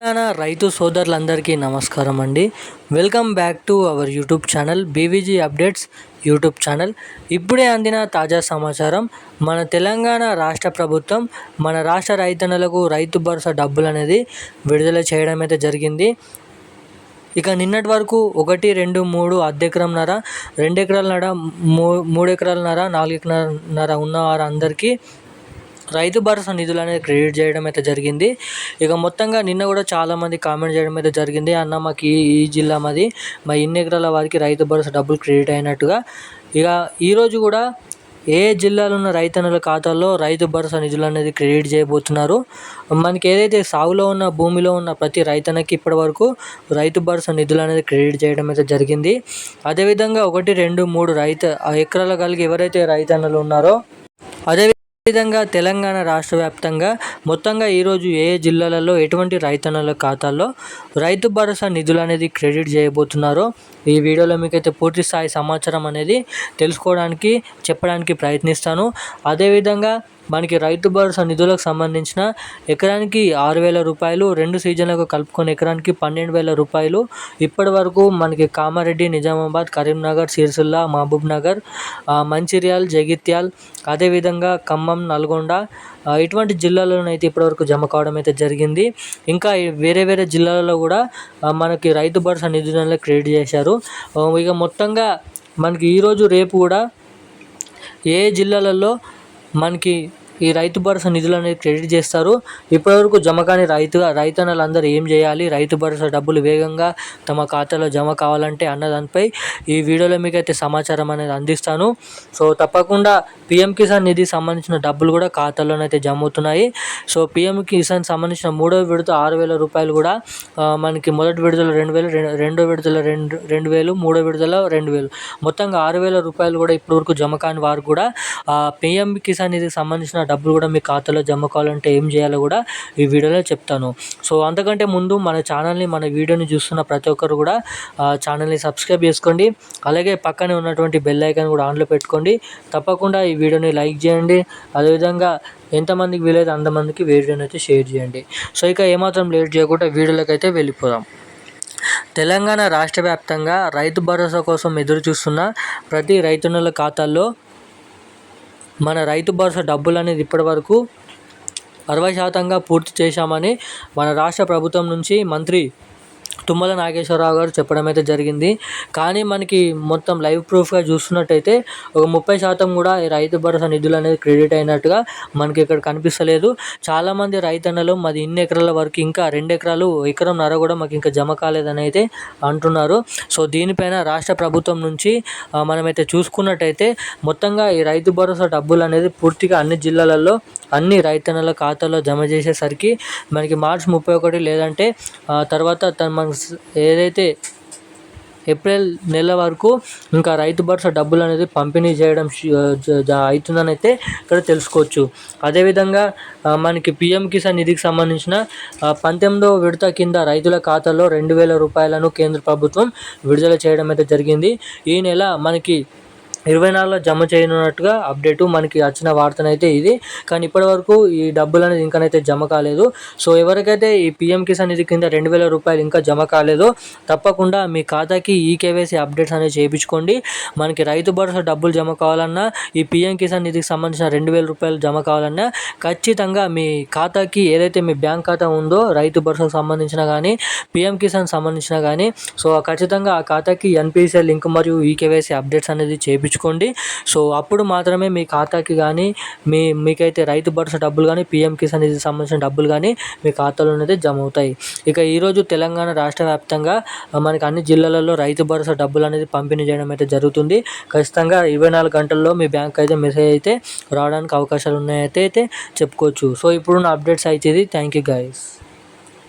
తెలంగాణ రైతు సోదరులందరికీ నమస్కారం అండి. Welcome back to our YouTube channel BVG updates YouTube channel. ఇప్పుడే అందిన తాజా సమాచారం మన తెలంగాణ రాష్ట్ర ప్రభుత్వం మన రాష్ట్ర రైతన్నలకు రైతు భరోసా డబ్బులు అనేది విడుదల చేయడం అయితే జరిగింది. ఇక నిన్నటి వరకు ఒకటి రెండు మూడు అర్ధ రెండు ఎకరాలన్నర మూ మూడు ఎకరాలన్నర నాలుగు ఎకరాలన్నర ఉన్న వారందరికీ రైతు భరోసా నిధులు అనేది క్రెడిట్ చేయడం అయితే జరిగింది. ఇక మొత్తంగా నిన్న కూడా చాలామంది కామెంట్ చేయడం అయితే జరిగింది. అన్న మాకు ఈ ఈ జిల్లా మాది మా ఇన్ని ఎకరాల వారికి రైతు భరోసా డబ్బులు క్రెడిట్ అయినట్టుగా. ఇక ఈరోజు కూడా ఏ జిల్లాలో ఉన్న రైతన్నుల ఖాతాల్లో రైతు భరోసా నిధులు అనేది క్రెడిట్ చేయబోతున్నారు. మనకి ఏదైతే సాగులో ఉన్న భూమిలో ఉన్న ప్రతి రైతన్నకి ఇప్పటి వరకు రైతు భరోసా నిధులు అనేది క్రెడిట్ చేయడం అయితే జరిగింది. అదేవిధంగా ఒకటి రెండు మూడు రైతు ఎకరాలు కలిగి ఎవరైతే రైతన్నలు ఉన్నారో అదే విధంగా తెలంగాణ రాష్ట్ర వ్యాప్తంగా మొత్తంగా ఈరోజు ఏ ఏ జిల్లాలలో ఎటువంటి రైతన్నల ఖాతాల్లో రైతు భరోసా నిధులు అనేది క్రెడిట్ చేయబోతున్నారో ఈ వీడియోలో మీకైతే పూర్తి స్థాయి సమాచారం అనేది తెలుసుకోవడానికి చెప్పడానికి ప్రయత్నిస్తాను. అదేవిధంగా మనకి రైతు భరోసా నిధులకు సంబంధించిన ఎకరానికి ఆరు వేల రూపాయలు రెండు సీజన్లకు కలుపుకొని ఎకరానికి పన్నెండు వేల రూపాయలు. ఇప్పటి వరకు మనకి కామారెడ్డి నిజామాబాద్ కరీంనగర్ సిరిసిల్ల మహబూబ్ నగర్ మంచిర్యాల్ జగిత్యాల్ అదేవిధంగా ఖమ్మం నల్గొండ ఇటువంటి జిల్లాలోనైతే ఇప్పటివరకు జమ కావడం అయితే జరిగింది. ఇంకా వేరే వేరే జిల్లాలలో కూడా మనకి రైతు భరోసా నిధులను క్రియేట్ చేశారు. ఇక మొత్తంగా మనకి ఈరోజు రేపు కూడా ఏ జిల్లాలలో మనకి ఈ రైతు భరోసా నిధులు అనేది క్రెడిట్ చేస్తారు. ఇప్పటివరకు జమ కాని రైతు రైతన్నలందరూ ఏం చేయాలి? రైతు భరోసా డబ్బులు వేగంగా తమ ఖాతాలో జమ కావాలంటే అన్న దానిపై ఈ వీడియోలో మీకు అయితే సమాచారం అనేది అందిస్తాను. సో తప్పకుండా పిఎం కిసాన్ నిధి సంబంధించిన డబ్బులు కూడా ఖాతాలోనైతే జమ అవుతున్నాయి. సో పిఎం కిసాన్ సంబంధించిన మూడో విడత ఆరు వేల రూపాయలు కూడా మనకి మొదటి విడుదల రెండు వేలు రెండో విడుదల రెండు రెండు వేలు మూడో విడుదల రెండు వేలు. మొత్తంగా ఆరు వేల రూపాయలు కూడా ఇప్పటివరకు జమ కాని వారు కూడా పిఎం కిసాన్ నిధికి సంబంధించిన డబ్బులు కూడా మీ ఖాతాలో జమ కావాలంటే ఏం చేయాలో కూడా ఈ వీడియోలో చెప్తాను. సో అంతకంటే ముందు మన ఛానల్ని మన వీడియోని చూస్తున్న ప్రతి ఒక్కరు కూడా ఛానల్ని సబ్స్క్రైబ్ చేసుకోండి. అలాగే పక్కనే ఉన్నటువంటి బెల్ ఐకాన్ కూడా ఆన్లో పెట్టుకోండి. తప్పకుండా ఈ వీడియోని లైక్ చేయండి. అదేవిధంగా ఎంతమందికి వీలైతే అంతమందికి వీడియోని అయితే షేర్ చేయండి. సో ఇక ఏమాత్రం లేట్ చేయకుండా వీడియోలోకి అయితే వెళ్ళిపోదాం. తెలంగాణ రాష్ట్ర వ్యాప్తంగా రైతు భరోసా కోసం ఎదురు చూస్తున్న ప్రతి రైతన్నుల ఖాతాల్లో మన రైతు భరోసా డబ్బులు అనేది ఇప్పటివరకు అరవై శాతంగా పూర్తి చేశామని మన రాష్ట్ర ప్రభుత్వం నుంచి మంత్రి తుమ్మల నాగేశ్వరరావు గారు చెప్పడం అయితే జరిగింది. కానీ మనకి మొత్తం లైవ్ ప్రూఫ్గా చూస్తున్నట్టయితే ఒక ముప్పై శాతం కూడా ఈ రైతు భరోసా నిధులు అనేది క్రెడిట్ అయినట్టుగా మనకి ఇక్కడ కనిపిస్తలేదు. చాలామంది రైతన్నలు మాది ఇన్ని ఎకరాల వరకు ఇంకా రెండు ఎకరాలు ఎకరం నర కూడా మాకు ఇంకా జమ కాలేదని అయితే అంటున్నారు. సో దీనిపైన రాష్ట్ర ప్రభుత్వం నుంచి మనమైతే చూసుకున్నట్టయితే మొత్తంగా ఈ రైతు భరోసా డబ్బులు అనేది పూర్తిగా అన్ని జిల్లాలలో అన్ని రైతన్నల ఖాతాలో జమ చేసేసరికి మనకి మార్చి ముప్పై ఒకటి లేదంటే తర్వాత మన ఏదైతే ఏప్రిల్ నెల వరకు ఇంకా రైతు భరోసా డబ్బులు అనేది పంపిణీ చేయడం అవుతుందని అయితే ఇక్కడ తెలుసుకోవచ్చు. అదేవిధంగా మనకి పిఎం కిసాన్ నిధికి సంబంధించిన పంతొమ్మిదవ విడత కింద రైతుల ఖాతాలో రెండు వేల రూపాయలను కేంద్ర ప్రభుత్వం విడుదల చేయడం అయితే జరిగింది. ఈ నెల మనకి ఇరవై నాలుగులో జమ చేయనున్నట్టుగా అప్డేటు మనకి వచ్చిన వార్తనైతే ఇది. కానీ ఇప్పటివరకు ఈ డబ్బులు అనేది ఇంకానైతే జమ కాలేదు. సో ఎవరికైతే ఈ పిఎం కిసాన్ నిధి కింద రెండు వేల రూపాయలు ఇంకా జమ కాలేదో తప్పకుండా మీ ఖాతాకి ఈ కేవైసీ అప్డేట్స్ అనేది చేయించుకోండి. మనకి రైతు భరోసా డబ్బులు జమ కావాలన్నా ఈ పిఎం కిసాన్ నిధికి సంబంధించిన రెండు వేల రూపాయలు జమ కావాలన్నా ఖచ్చితంగా మీ ఖాతాకి ఏదైతే మీ బ్యాంక్ ఖాతా ఉందో రైతు భరోసాకు సంబంధించిన కానీ పిఎం కిసాన్ సంబంధించిన కానీ సో ఖచ్చితంగా ఆ ఖాతాకి ఎన్పిసిఐ లింక్ మరియు ఈ కేవైసీ అప్డేట్స్ అనేది చేయించు ఉంచుకోండి సో అప్పుడు మాత్రమే మీ ఖాతాకి కానీ మీ మీకైతే రైతు భరోసా డబ్బులు కానీ పిఎం కిసాన్ నిధికి సంబంధించిన డబ్బులు కానీ మీ ఖాతాలోనైతే జమ అవుతాయి ఇక ఈరోజు తెలంగాణ రాష్ట్ర వ్యాప్తంగా మనకి అన్ని జిల్లాలలో రైతు భరోసా డబ్బులు అనేది పంపిణీ చేయడం అయితే జరుగుతుంది. ఖచ్చితంగా ఇరవై నాలుగు గంటల్లో మీ బ్యాంక్ అయితే మెసేజ్ అయితే రావడానికి అవకాశాలు ఉన్నాయైతే అయితే చెప్పుకోవచ్చు. సో ఇప్పుడున్న అప్డేట్స్ అయితే ఇది థ్యాంక్ యూ గైస్